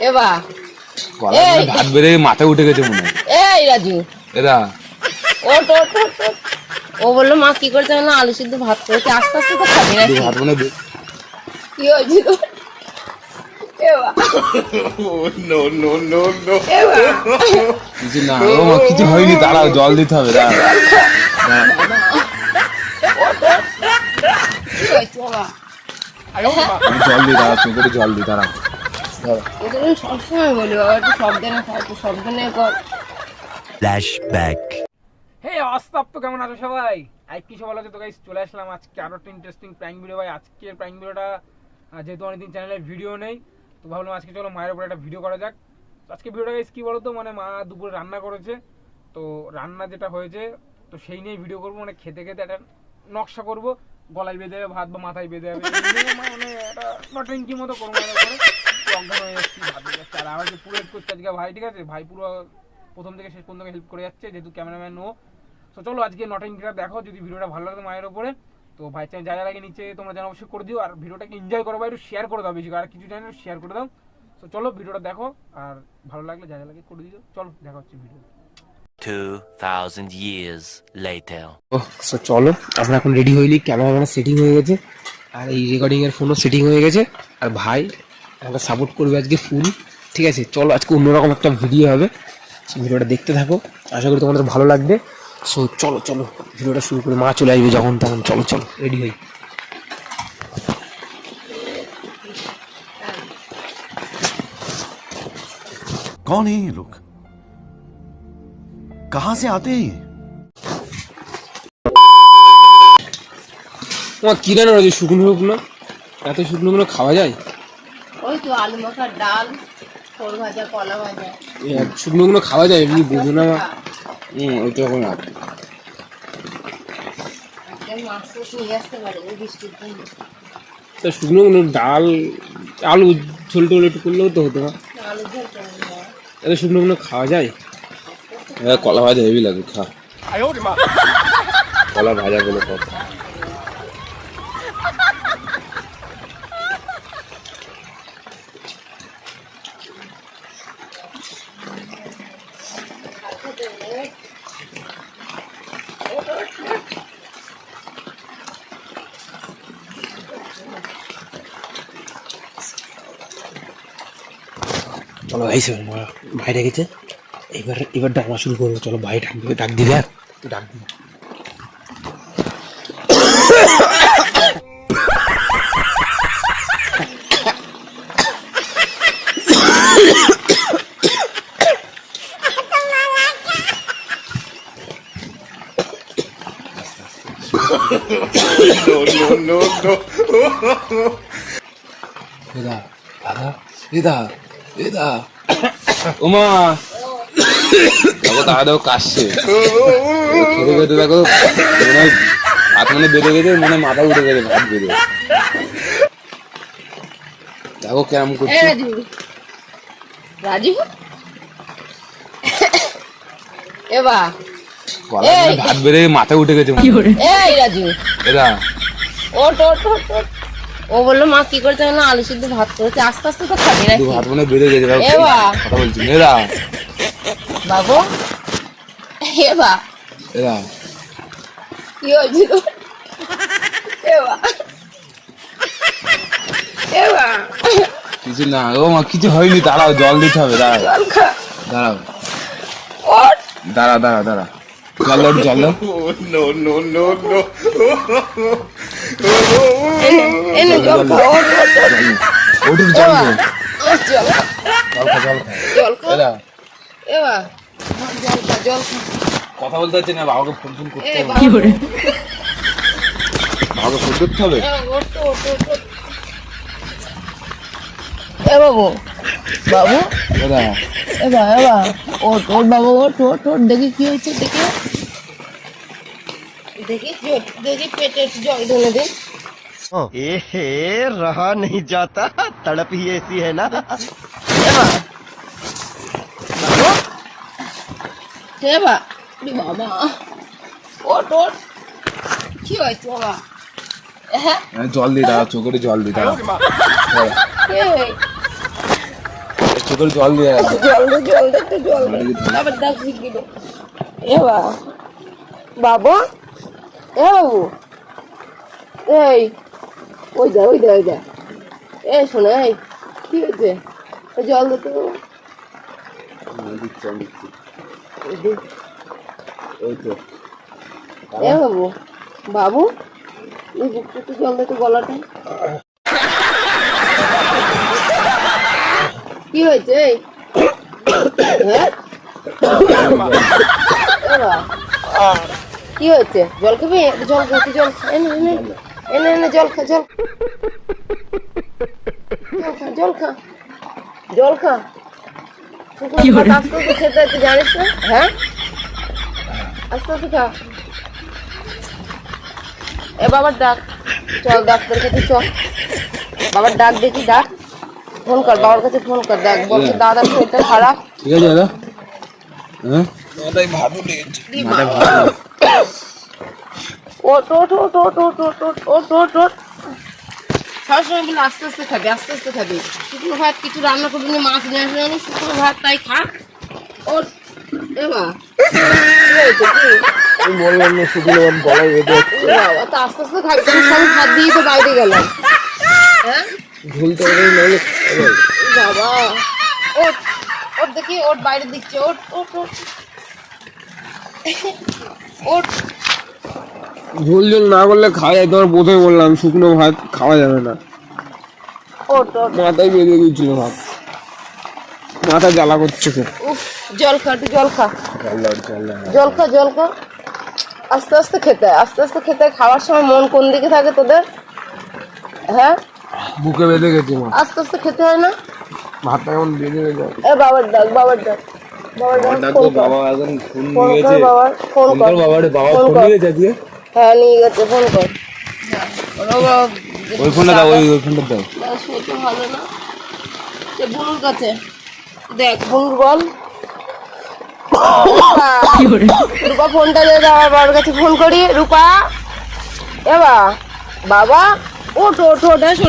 এবা। এই! বেড়ে মাথায় উঠে গেছে মনে এই রাজু। এরা। ওট ওট ওট ওট। ও বলল মা কি করতে না আলু সিদ্ধ ভাত করেছে আস্তে আস্তে তো খাবি না দু ভাত মনে কি হয়েছিল কিছু না ও মা কিছু হয়নি দাঁড়াও জল দিতে হবে জল দি চোখে জল দি দাঁড়াও। সবসময় বলি বাবা একটু একটু কর. হে অস্তাপ তো কেমন আছো সবাই? আজ কি সবাই আছে তো গাইস চলে আসলাম আজকে আরও একটা ইন্টারেস্টিং প্র্যাঙ্ক ভিডিও ভাই আজকের প্র্যাঙ্ক ভিডিওটা যেহেতু অনেকদিন চ্যানেলে ভিডিও নেই তো ভাবলাম আজকে চলো মায়ের উপরে একটা ভিডিও করা যাক। তো আজকে ভিডিওটা গাইস কি বলতো? মানে মা দুপুরে রান্না করেছে তো রান্না যেটা হয়েছে তো সেই নিয়ে ভিডিও করব মানে খেতে খেতে একটা নকশা করব। গলায় বেঁধে যাবে ভাত বা মাথায় বেঁধে যাবে এই নিয়ে মা মানে একটা নটেঙ্কি মতো করব আর আমার যে পুরো হেল্প করছে আজকে ভাই ঠিক আছে? ভাই পুরো প্রথম থেকে শেষ পর্যন্ত হেল্প করে যাচ্ছে যেহেতু ক্যামেরাম্যান ও। তো চলো আজকে নটিংটা দেখো যদি ভিডিওটা ভালো লাগে মায়ের উপরে তো ভাই চ্যানেল যা যা লাগে নিচে তোমরা যেন অবশ্যই করে দিও। আর ভিডিওটাকে এনজয় করো বা একটু শেয়ার করে দাও বেশি আর কিছু চ্যানেল শেয়ার করে দাও। তো চলো ভিডিওটা দেখো আর ভালো লাগলে যা যা লাগে করে দিও। চলো দেখা হচ্ছে ভিডিও 2,000 years later. সো চলো আমরা এখন রেডি হইলি ক্যামেরা সেটিং হয়ে গেছে। আর এই রেকর্ডিং এর ফোনও সেটিং হয়ে গেছে। আর ভাই আমাকে সাপোর্ট করবে আজকে ফুল ঠিক আছে চলো আজকে অন্যরকম একটা ভিডিও হবে সেই ভিডিওটা দেখতে থাকো আশা করি তোমাদের ভালো লাগবে সো চলো চলো ভিডিওটা শুরু করে মা চলে আসবে যখন তখন চলো চলো রেডি হই कौन है ये लोग कहां से आते हैं ये তোমার কি রান্না রয়েছে শুকনো শুকনো এত শুকনোগুলো খাওয়া যায় ওই তো আলু মাখা ডাল ফোর ভাজা কলা ভাজা। শুকনোগুলো খাওয়া যায় এমনি বোঝো না। হুম ওইটা এখন আর তো তা শুকনোগুলো ডাল আলু ঝোল টোল একটু করলেও তো হতো না। আলু ঝোল করে দেওয়া। খাওয়া যায়? কলা ভাজা হেভি লাগে খা। কলা ভাজা বলে কর চলো ভাই সে ভাই ডেকেছে এবার এবার ডাকা শুরু করব। চলো ভাই ডাক ডাক দিবে। ডাক দিবে। এদা দাদা এদা এদা ওমা দেখো দাদা কাশছে। খেতে খেতে দেখো মনে হয় হাত মানে বেঁধে গেছে মনে মাথা উঠে গেছে ভাত বেঁধে দেখো কেমন করছে। রাজু এবা ভাত বেড়ে মাথায় উঠে গেছে। এই রাজু এদা ওট ওট। ও বলল মা কি করতে না আলু সিদ্ধ ভাত করেছে। আস্তে আস্তে তো খাবি নাকি? ভাত মনে বেড়ে গেছে দেখো এ বাবা। কথা বলছি এদা বাবু এবা এদা কি হয়েছিল? এবা এবা কিছু না ও মা কিছু হয়নি দাঁড়াও জল দিতে হবে দাঁড়াও। দাঁড়াও। ওট দাঁড়া দাঁড়া দাঁড়া। জল দাও একটু জল দাও এনে এনে জল খা ওট জল এবা জল খা, জল খা জল খা জল খা এদা এবা জল খা জল কথা বলতে হচ্ছে না বাবাকে ফোন ফোন করতে হবে। বাবা। বাবাকে ফোন করতে হবে? ওট, ওট, ওট। এ বাবু বাবু দাদা এবা এবা ওট ওট বাবু ওট ওট ওট দেখি কি হয়েছে দেখি দেখি জল দেখি পেটে একটু জল ঢেলে দিন एहे रहा नहीं जाता तड़प ही ऐसी है ना এবা বাবু এবা ওরে বাবা ওট ওট কি হয়েছে বাবা হ্যাঁ জল দি দাঁড়া চোখে জল দি দাঁড়া জল দিয়ে জল দে জল দে একটু জল দে। বাবার শিখিয়ে এ বাবা। এ বাবু। এই ওই যা ওই যা ওই যা। এ শোনো এই কি হয়েছে? জল দে তো। এই এ বাবু। বাবু? এই বুকটা একটু জল দে তো গলাটা। কি হয়েছে এই হ্যাঁ এ বাবা, কি হয়েছে জল খাবি একটু জল খা একটু জল খা এনে এনে এনে এনে জল খা জল জল খা জল খা জল খা শুকনো ভাত আস্তে আস্তে খেতে হয়, তুই জানিস না হ্যাঁ আস্তে আস্তে খা এ বাবার ডাক চল ডাক্তার কাছে চল বাবার ডাক দেখি ডাক ফোন কর বাবার কাছে ফোন কর দেখ বলছে হ্যাঁ। দাদার শরীরটা খারাপ। ঠিক আছে দাদা। ও টো টো টো টো টো আস্তে আস্তে খাবি আস্তে আস্তে খাবি। শুকনো ভাত কিছু রান্না করবি মাছ নিয়ে আসবে আমি শুকনো ভাত তাই খা ও এমা বললাম শুকনো ভাত গলায় বেঁধে আস্তে আস্তে খাবি আমি দিয়ে তো বাইরে গেলাম। হ্যাঁ? ঝোল তরকারি এ বাবা ওট ওট দেখি ওট বাইরে দিচ্ছে ওট ওট ওট ওট ঝোল ঝোল না করলে খাওয়া যায় তোমার প্রথমে বললাম শুকনো ভাত খাওয়া যাবে না। মাথায় বেঁধে গিয়েছিল ভাত। মাথা জ্বালা করছে খুব। জল খা একটু জল খা। জল খা জল খা। আস্তে আস্তে খেতে আস্তে আস্তে খেতে খাওয়ার সময় মন কোন দিকে থাকে তোদের? হ্যাঁ? বুকে বেঁধে গেছে মা। আস্তে আস্তে খেতে হয় না? ভাতটা কেমন বেঁধে বেঁধে এ বাবার ডাক বাবার ডাক। বাবার ডাক ফোন বাবা এখন ফোন নিয়ে গেছে। কর বাবা রে বাবা ফোন ফোন নিয়ে গেছে আজকে। হ্যাঁ নিয়ে গেছে ফোন কর। ওই ফোনটা দাও ওই ওই ফোনটা দাও। না, শরীরটা ভালো না। সে বুনুর কাছে। দেখ বুনুর বল। রূপা। ফোনটা দিয়ে দাও বাবার কাছে ফোন করি। রূপা এবা বাবা ওট ওট ওট এসো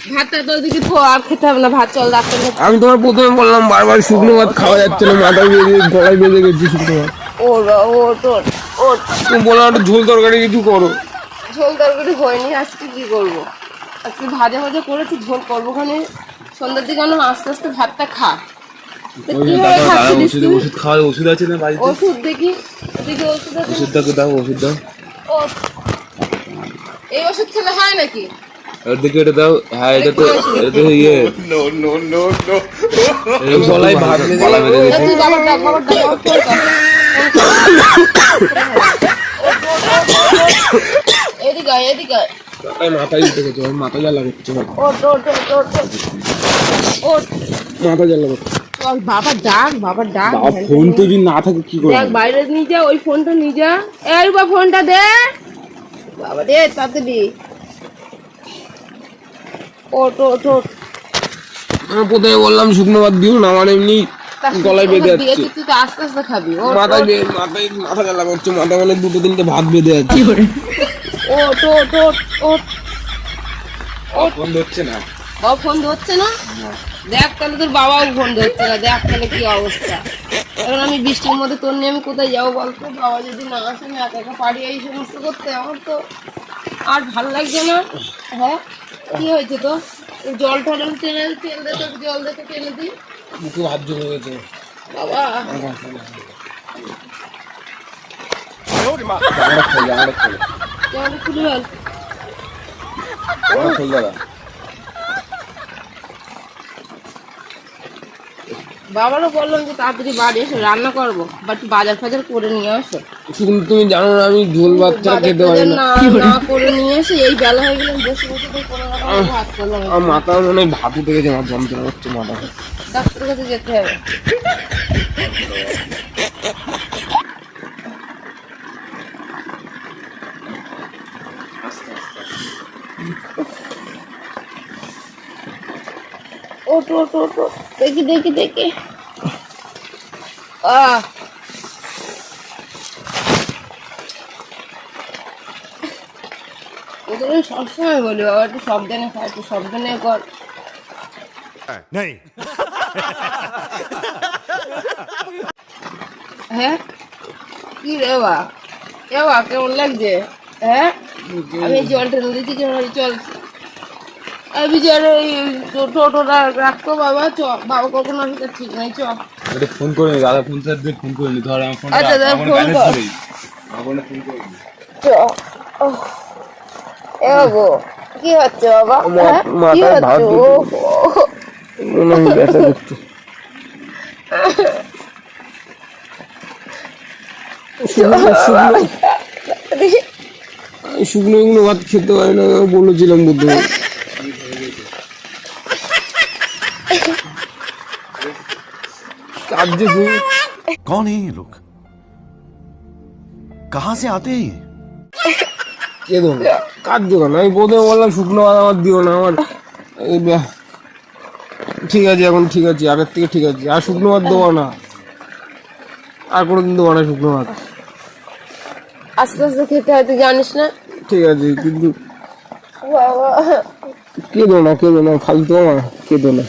ভাতটা তো থো আর খেতে হবে না ভাত চল কাছে আমি তোমার প্রথমে বললাম বারবার শুকনো ভাত খাওয়া যাচ্ছে না মাথায় বেঁধে গলায় বেঁধে গেছে শুকনো ভাত। ওট ওট ওট তুমি বললাম একটা ঝোল তরকারি কিছু করো। ঝোল তরকারি হয়নি আজকে কি করব? আজকে ভাজা ভাজা করেছি ঝোল করব খানে সন্ধ্যার দিকে আনো আস্তে আস্তে ভাতটা খা। তো ওষুধ খাওয়ার ওষুধ আছে না বাড়িতে? ওষুধ দেখি ওষুধ আছে। ওষুধটা দাও ওষুধ দাও। এই ওষুধ খেলে হয় নাকি? মাথা বাবা ডাক বাবা ডাক। ফোন তো যদি না থাকে কি বাইরে নিয়ে যা ওই ফোনটা নিয়ে যা। ফোনটা দে। বাবা দে তাড়াতাড়ি। ওট ওট ওট আমি প্রথমে বললাম শুকনো ভাত দিও না আমার এমনি গলায় বেঁধে যাচ্ছে। তুই তো আস্তে আস্তে খাবি ওট মাথায় মাথায় মাথা জ্বালা করছে মাথা মানে দুটো তিনটে ভাত বেঁধে যাচ্ছে। ওট ওট ওট ওট ফোন ধরছে না। বাবা ফোন ধরছে না? দেখ তাহলে তোর বাবাও ফোন ধরছে না দেখ তাহলে কি অবস্থা। এখন আমি বৃষ্টির মধ্যে তোর নিয়ে আমি কোথায় যাব বলতো? বাবা যদি না আসে আমি একা একা পারি এই সমস্ত করতে আমার তো আর ভালো লাগছে না? হ্যাঁ? কি হয়েছে তো? জল টল টেনে তেল দে তো জল দে তো টেনে দিই। মুখে ভাত জমে গেছে। বাবা। খোল ফেল। খোল দাদা। বাবারও বললাম যে তাড়াতাড়ি বাড়ি এসে রান্না করব। বাট বাজার ফাজার করে নিয়ে আসো। কিন্তু তুমি জানো না আমি ঝোল ভাত ছাড়া খেতে পারি না। না করে নিয়ে এসে এই বেলা হয়ে গেলাম বসে বসে তো কোনো ভাত করলাম আমার মাথা মনে হয় ভাত উঠে গেছে আমার যন্ত্রণা হচ্ছে মাথা ডাক্তারের কাছে যেতে হবে। আস্তে আস্তে। ওঠ ওঠ ওঠ। দেখি দেখি দেখি। আহ সবসময় বলি বাবা একটু সাবধানে খা একটু সাবধানে কর। नहीं হ্যাঁ? কি রে বা কেমন লাগছে? হ্যাঁ? আমি জল টেনে দিচ্ছি চল বিচারে ওই টোটোটা রাখতো বাবা চ বাবা কখন আসবে তার ঠিক নাই চ এটা ফোন করে নি, দাদা ফোন দিয়ে ফোন করে নি ধর আমার ফোন আচ্ছা, দাদা, ফোন কর। ফোন করে নি। চ ওহ। এ কি হচ্ছে বাবা মা- হ্যাঁ? কি হচ্ছে। মনে হয় ব্যথা করছে শুকনো শুকনো শুকনো এগুলো ভাত খেতে হয় না বলেছিলাম বুদ্ধ কাঁদছে তুমি कौन है ये लोग कहां से आते हैं ये কেঁদো না কাঁদছো কেন আমি প্রথমে বললাম শুকনো ভাত আমার দিও না আমার এই ব্যাহ। ঠিক আছে এখন ঠিক আছে আগের থেকে ঠিক আছে আর শুকনো ভাত দেবো না আর কোনোদিন দেবো না শুকনো ভাত আস্তে আস্তে খেতে হয় তুই জানিস না ঠিক আছে কিন্তু বাবা কেঁদো না কেঁদো না ফালতু আমার কেঁদো না।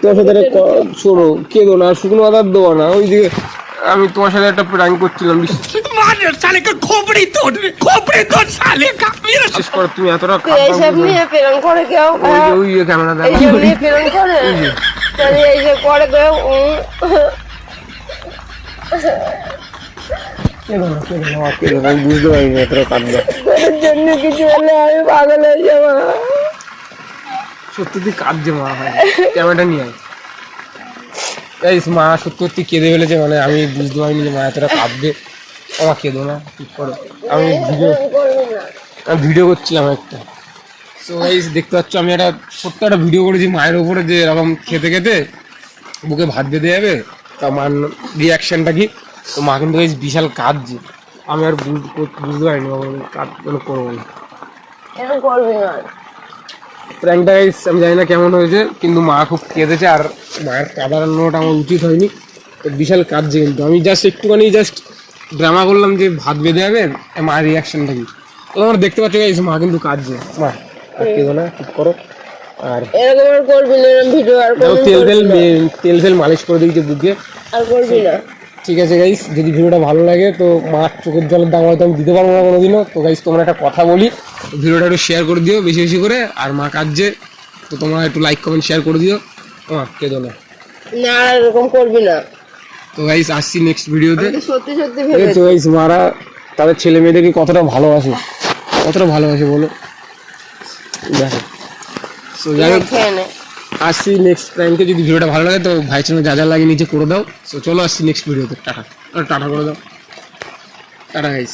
তোমার সাথে শোনো কেঁদো না শুকনো আর দেবো না ওইদিকে আমি তোমার সাথে একটা প্র্যাঙ্ক করছিলাম তুমি এতটা ওই? যে ওই যে ক্যামেরা দেখো। এই আমি বুঝতে পারি না জন্য কিছু হলে আমি পাগল হয়ে যাব সত্যি তুই কাঁদছে মা ক্যামেরাটা নিয়ে আয়। মা সত্যি সত্যি কেঁদে ফেলেছে মানে আমি বুঝতে পারিনি যে মা এতটা কাঁদবে। আমার কেঁদো না ঠিক করো। আমি ভিডিও আমি ভিডিও করছিলাম একটা। সো গাইস দেখতে পাচ্ছ আমি একটা ছোট্ট একটা ভিডিও করেছি মায়ের ওপরে যে এরকম খেতে খেতে বুকে ভাত বেঁধে যাবে তা মার রিয়াকশনটা কি? তো মা কিন্তু গাইস বিশাল কাঁদছে। আমি আর বুঝ- বুঝতে পারিনি কাজ কোনো করব না? প্র্যাঙ্কটা গাইস আমি জানি না কেমন হয়েছে কিন্তু মা খুব কেঁদেছে আর মায়ের কাঁদানোটা আমার উচিত হয়নি। তো বিশাল কাঁদছে কিন্তু। আমি জাস্ট একটুখানি জাস্ট ড্রামা করলাম যে ভাত বেঁধে যাবে মায়ের রিয়াকশনটা কি তো তোমরা দেখতে পাচ্ছ গাইস মা কিন্তু কাঁদছে। মা আর কেঁদো না ঠিক করো। আর এরকম আর করবি না ভিডিও আর তেল। মে- তেল ফেল মালিশ করে দিয়েছে বুকে। আর করবি না। ঠিক আছে গাইস যদি ভিডিওটা ভালো লাগে তো মার চোখের জলের দাম হয়তো আমি দিতে পারব না কোনোদিনও। তো গাইস তোমরা একটা কথা বলি। ভিডিওটা একটু শেয়ার করে দিও বেশি বেশি করে। আর মা কাঁদছে তো তোমরা একটু লাইক কমেন্ট শেয়ার করে দিও। মা কেঁদো না। না এরকম করবি না। তো গাইস আসছি নেক্সট ভিডিওতে সত্যি সত্যি তো গাইস মারা তাদের ছেলে মেয়েদেরকে কতটা ভালোবাসে? কতটা ভালোবাসে বলো? দেখো। সো যাই হোক। আসছি নেক্সট টাইমকে যদি ভিডিওটা ভালো লাগে তো ভাই চ্যানেল যা যা লাগে নিচে করে দাও। সো চলো আসছি নেক্সট ভিডিওতে টাটা। টাটা করে দাও। Tata guys